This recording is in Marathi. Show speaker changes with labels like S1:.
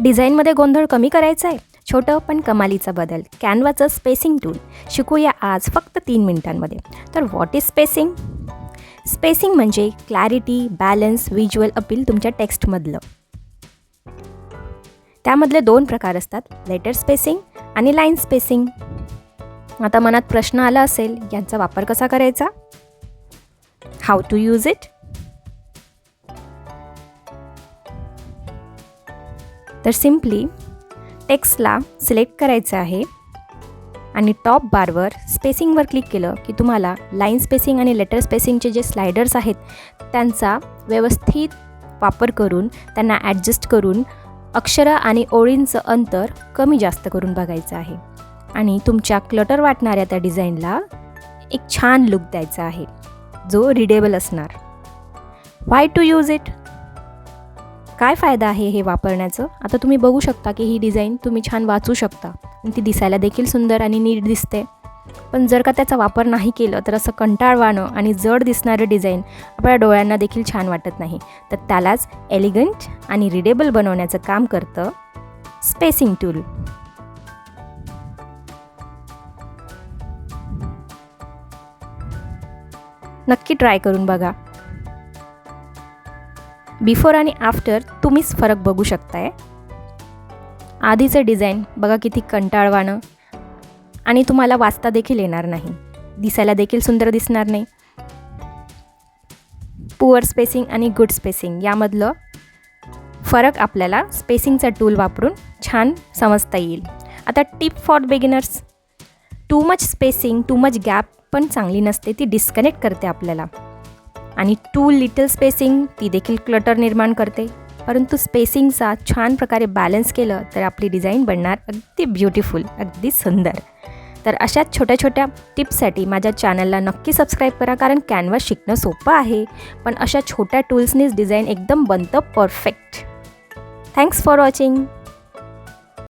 S1: डिझाईनमध्ये गोंधळ कमी करायचा आहे छोटं पण कमालीचा बदल. कॅनवाचं स्पेसिंग टूल. शिकूया आज फक्त तीन मिनिटांमध्ये. तर व्हॉट इज स्पेसिंग स्पेसिंग म्हणजे क्लॅरिटी बॅलन्स व्हिज्युअल अपील तुमच्या टेक्स्टमधलं त्यामधले दोन प्रकार असतात. लेटर स्पेसिंग आणि लाईन स्पेसिंग आता मनात प्रश्न आला असेल यांचा वापर कसा करायचा? हाऊ टू यूज इट तर सिम्पली टेक्स्टला सिलेक्ट करायचं आहे. आणि टॉप बारवर स्पेसिंगवर क्लिक केलं की तुम्हाला लाईन स्पेसिंग आणि लेटर स्पेसिंगचे जे स्लायडर्स आहेत त्यांचा व्यवस्थित वापर करून त्यांना ॲडजस्ट करून अक्षरं आणि ओळींचं अंतर कमी जास्त करून बघायचं आहे. आणि तुमच्या क्लटर वाटणाऱ्या त्या डिझाईनला एक छान लुक द्यायचा आहे जो रिडेबल असणार. वाय टू यूज इट काय फायदा आहे हे वापरण्याचं? आता तुम्ही बघू शकता की ही डिझाईन तुम्ही छान वाचू शकता. आणि ती दिसायला देखील सुंदर आणि नीट दिसते. पण जर का त्याचा वापर नाही केलं तर असं कंटाळवाणं आणि जड दिसणारं डिझाईन आपल्या डोळ्यांना देखील छान वाटत नाही. तर त्यालाच एलिगंट आणि रिडेबल बनवण्याचं काम करतं स्पेसिंग टूल नक्की ट्राय करून बघा. बिफोर आणि आफ्टर तुम्हीच फरक बघू शकताय. आधीचं डिझाईन बघा किती कंटाळवाणं. आणि तुम्हाला वाचता देखील येणार नाही. दिसायला देखील सुंदर दिसणार नाही. पुअर स्पेसिंग आणि गुड स्पेसिंग यामधलं फरक आपल्याला स्पेसिंगचा टूल वापरून छान समजता येईल. आता tip for beginners too much spacing too much gap पण चांगली नसते ती डिस्कनेक्ट करते आपल्याला. आणि टू लिटल स्पेसिंग ती देखील क्लटर निर्माण करते. परंतु स्पेसिंगचा छान प्रकारे बॅलन्स केलं तर आपली डिझाईन बनणार अगदी ब्युटिफुल अगदी सुंदर. तर अशाच छोट्या छोट्या टिप्ससाठी माझ्या चॅनलला नक्की सबस्क्राईब करा कारण कॅनव्हास शिकणं सोपं आहे पण अशा छोट्या टूल्सनीच डिझाईन एकदम बनतं परफेक्ट थँक्स फॉर वॉचिंग